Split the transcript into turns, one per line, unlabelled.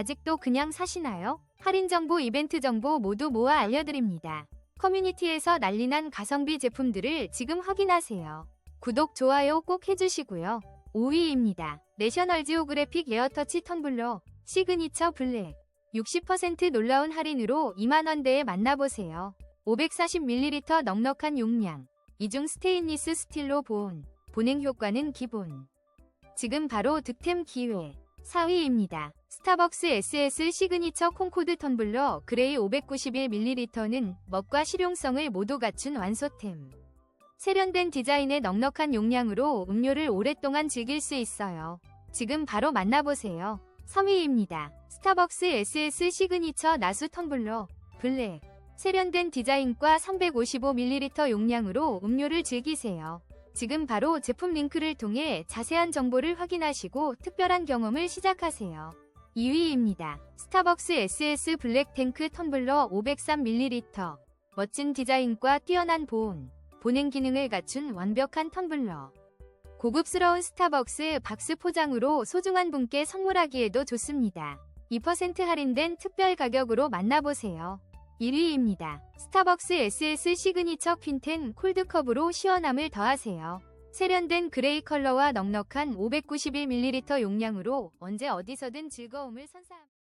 아직도 그냥 사시나요? 할인 정보, 이벤트 정보 모두 모아 알려드립니다. 커뮤니티에서 난리난 가성비 제품들을 지금 확인하세요. 구독, 좋아요 꼭 해주시고요. 5위입니다. 내셔널 지오그래픽 에어터치 텀블러 시그니처 블랙 60% 놀라운 할인으로 2만원대에 만나보세요. 540ml 넉넉한 용량 이중 스테인리스 스틸로 보온 보냉 효과는 기본 지금 바로 득템 기회 4위입니다. 스타벅스 SS 시그니처 콩코드 텀블러 그레이 591ml는 멋과 실용성을 모두 갖춘 완소템. 세련된 디자인의 넉넉한 용량으로 음료를 오랫동안 즐길 수 있어요. 지금 바로 만나보세요. 3위입니다. 스타벅스 SS 시그니처 나수 텀블러 블랙 세련된 디자인과 355ml 용량으로 음료를 즐기세요. 지금 바로 제품 링크를 통해 자세한 정보를 확인하시고 특별한 경험을 시작하세요. 2위입니다. 스타벅스 SS 블랙 탱크 텀블러 503ml. 멋진 디자인과 뛰어난 보온, 보냉 기능을 갖춘 완벽한 텀블러. 고급스러운 스타벅스 박스 포장으로 소중한 분께 선물하기에도 좋습니다. 2% 할인된 특별 가격으로 만나보세요. 1위입니다. 스타벅스 SS 시그니처 퀸텐 콜드컵으로 시원함을 더하세요. 세련된 그레이 컬러와 넉넉한 591ml 용량으로 언제 어디서든 즐거움을 선사합니다.